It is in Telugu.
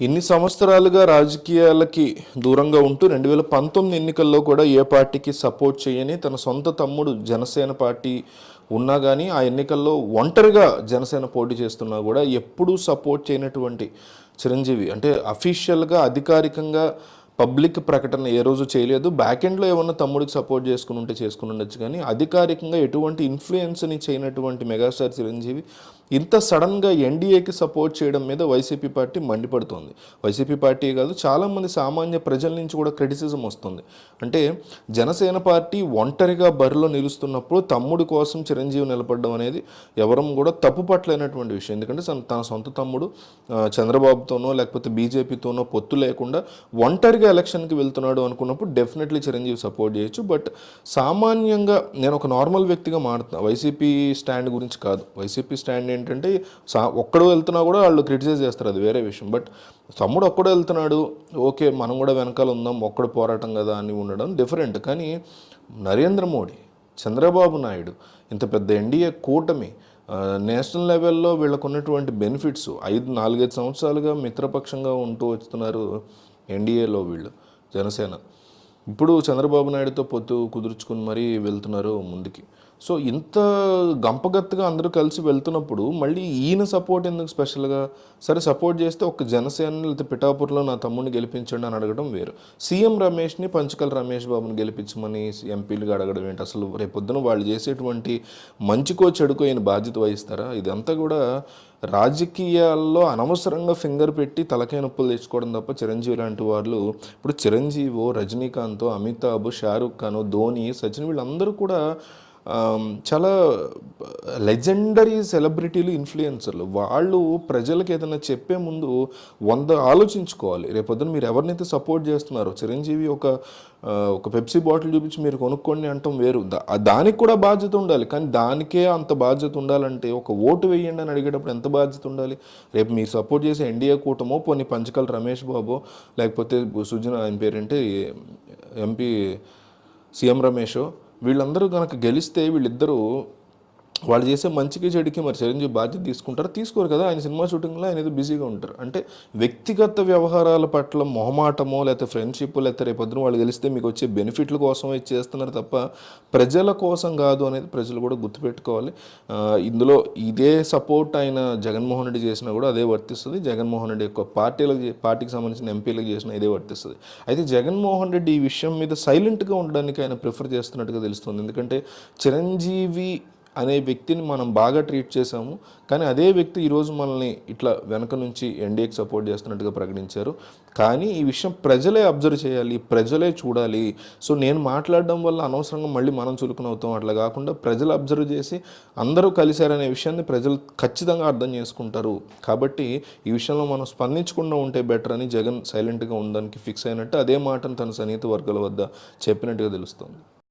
ఇన్ని సంవత్సరాలుగా రాజకీయాలకి దూరంగా ఉంటూ రెండు వేల పంతొమ్మిది ఎన్నికల్లో కూడా ఏ పార్టీకి సపోర్ట్ చేయని తన సొంత తమ్ముడు జనసేన పార్టీ ఉన్నా కానీ ఆ ఎన్నికల్లో ఒంటరిగా జనసేన పోటీ చేస్తున్నా కూడా ఎప్పుడూ సపోర్ట్ చేయనటువంటి చిరంజీవి. అంటే అఫీషియల్గా అధికారికంగా పబ్లిక్ ప్రకటన ఏ రోజు చేయలేదు. బ్యాక్ ఎండ్లో ఏమన్నా తమ్ముడికి సపోర్ట్ చేసుకుని ఉంటే చేసుకుని ఉండొచ్చు కానీ అధికారికంగా ఎటువంటి ఇన్ఫ్లుయెన్స్ని చేయనటువంటి మెగాస్టార్ చిరంజీవి ఇంత సడన్గా ఎన్డీఏకి సపోర్ట్ చేయడం మీద వైసీపీ పార్టీ మండిపడుతోంది. వైసీపీ పార్టీ కాదు చాలామంది సామాన్య ప్రజల నుంచి కూడా క్రిటిసిజం వస్తుంది. అంటే జనసేన పార్టీ ఒంటరిగా బరిలో నిలుస్తున్నప్పుడు తమ్ముడు కోసం చిరంజీవి నిలబడడం అనేది ఎవరం కూడా తప్పు పట్టలేనటువంటి విషయం. ఎందుకంటే తన- సొంత తమ్ముడు చంద్రబాబుతోనో లేకపోతే బీజేపీతోనో పొత్తు లేకుండా ఒంటరిగా ఎలక్షన్కి వెళ్తున్నాడు అనుకున్నప్పుడు డెఫినెట్లీ చిరంజీవి సపోర్ట్ చేయొచ్చు. బట్ సామాన్యంగా నేను ఒక నార్మల్ వ్యక్తిగా మారుతున్నా. వైసీపీ స్టాండ్ గురించి కాదు. వైసీపీ స్టాండ్ ఏంటంటే సా ఒక్కడు వెళ్తున్నా కూడా వాళ్ళు క్రిటిసైజ్ చేస్తారు అది వేరే విషయం. బట్ తమ్ముడు ఒక్కడు వెళ్తున్నాడు ఓకే మనం కూడా వెనకాల ఉందాం ఒక్కడు పోరాటం కదా అని ఉండడం డిఫరెంట్ కానీ నరేంద్ర మోడీ చంద్రబాబు నాయుడు ఇంత పెద్ద ఎన్డీఏ కూటమి నేషనల్ లెవెల్లో వీళ్ళకు ఉన్నటువంటి బెనిఫిట్స్ ఐదు నాలుగైదు సంవత్సరాలుగా మిత్రపక్షంగా ఉంటూ వస్తున్నారు ఎన్డీఏలో వీళ్ళు జనసేన. ఇప్పుడు చంద్రబాబు నాయుడుతో పొత్తు కుదుర్చుకుని మరీ వెళ్తున్నారు ముందుకి. సో ఇంత గంపగత్తుగా అందరూ కలిసి వెళ్తున్నప్పుడు మళ్ళీ ఈయన సపోర్ట్ ఎందుకు స్పెషల్గా? సరే సపోర్ట్ చేస్తే ఒక జనసేన లేకపోతే పిఠాపురంలో నా తమ్ముడిని గెలిపించండి అని అడగడం వేరు. సీఎం రమేష్ని పంచకల్ రమేష్ బాబుని గెలిపించమని ఎంపీలుగా అడగడం ఏంటి? అసలు రేపొద్దున వాళ్ళు చేసేటువంటి మంచికో చెడుకో ఈయన బాధ్యత వహిస్తారా? ఇదంతా కూడా రాజకీయాల్లో అనవసరంగా ఫింగర్ పెట్టి తలకాయ నొప్పులు తెచ్చుకోవడం తప్ప చిరంజీవి లాంటి వాళ్ళు ఇప్పుడు చిరంజీవో రజనీకాంత్ అమితాబ్ షారుఖ్ ఖాన్ ధోని సచిన్ వీళ్ళందరూ కూడా చాలా లెజెండరీ సెలబ్రిటీలు ఇన్ఫ్లుయెన్సర్లు. వాళ్ళు ప్రజలకు ఏదైనా చెప్పే ముందు వంద ఆలోచించుకోవాలి. రేపొద్దున మీరు ఎవరినైతే సపోర్ట్ చేస్తున్నారో చిరంజీవి ఒక ఒక పెప్సీ బాటిల్ చూపించి మీరు కొనుక్కోండి అంటాం వేరు. దా- దానికి కూడా బాధ్యత ఉండాలి. కానీ దానికే అంత బాధ్యత ఉండాలంటే ఒక ఓటు వేయండి అని అడిగేటప్పుడు ఎంత బాధ్యత ఉండాలి? రేపు మీరు సపోర్ట్ చేసే ఎన్డీఏ కూటమో పోనీ పంచకల్ రమేష్ బాబు లేకపోతే సుజన ఆయన పేరేంటి? ఎంపీ సీఎం రమేష్ వీళ్ళందరూ కనుక గెలిస్తే వీళ్ళిద్దరూ వాళ్ళు చేసే మంచికి చెడుకి మరి చిరంజీవి బాధ్యత తీసుకుంటారు? తీసుకోరు కదా. ఆయన సినిమా షూటింగ్లో ఆయన ఏదో బిజీగా ఉంటారు. అంటే వ్యక్తిగత వ్యవహారాల పట్ల మొహమాటమో లేకపోతే ఫ్రెండ్షిప్ లేకపోతే రేపొద్దున వాళ్ళు గెలిస్తే మీకు వచ్చే బెనిఫిట్ల కోసం చేస్తున్నారు తప్ప ప్రజల కోసం కాదు అనేది ప్రజలు కూడా గుర్తుపెట్టుకోవాలి. ఇందులో ఇదే సపోర్ట్ ఆయన జగన్మోహన్ రెడ్డి చేసినా కూడా అదే వర్తిస్తుంది. జగన్మోహన్ రెడ్డి యొక్క పార్టీలకు పార్టీకి సంబంధించిన ఎంపీలకు చేసిన ఇదే వర్తిస్తుంది. అయితే జగన్మోహన్ రెడ్డి ఈ విషయం మీద సైలెంట్గా ఉండడానికి ఆయన ప్రిఫర్ చేస్తున్నట్టుగా తెలుస్తుంది. ఎందుకంటే చిరంజీవి అనే వ్యక్తిని మనం బాగా ట్రీట్ చేశాము. కానీ అదే వ్యక్తి ఈరోజు మనల్ని ఇట్లా వెనక నుంచి ఎన్డీఏకి సపోర్ట్ చేస్తున్నట్టుగా ప్రకటించారు. కానీ ఈ విషయం ప్రజలే అబ్జర్వ్ చేయాలి ప్రజలే చూడాలి. సో నేను మాట్లాడడం వల్ల అనవసరంగా మళ్ళీ మనం చురుకున అవుతాం. అట్లా కాకుండా ప్రజలు అబ్జర్వ్ చేసి అందరూ కలిశారనే విషయాన్ని ప్రజలు ఖచ్చితంగా అర్థం చేసుకుంటారు. కాబట్టి ఈ విషయంలో మనం స్పందించకుండా ఉంటే బెటర్ అని జగన్ సైలెంట్గా ఉండడానికి ఫిక్స్ అయినట్టు అదే మాటను తన సన్నిహిత వర్గాల వద్ద చెప్పినట్టుగా తెలుస్తుంది.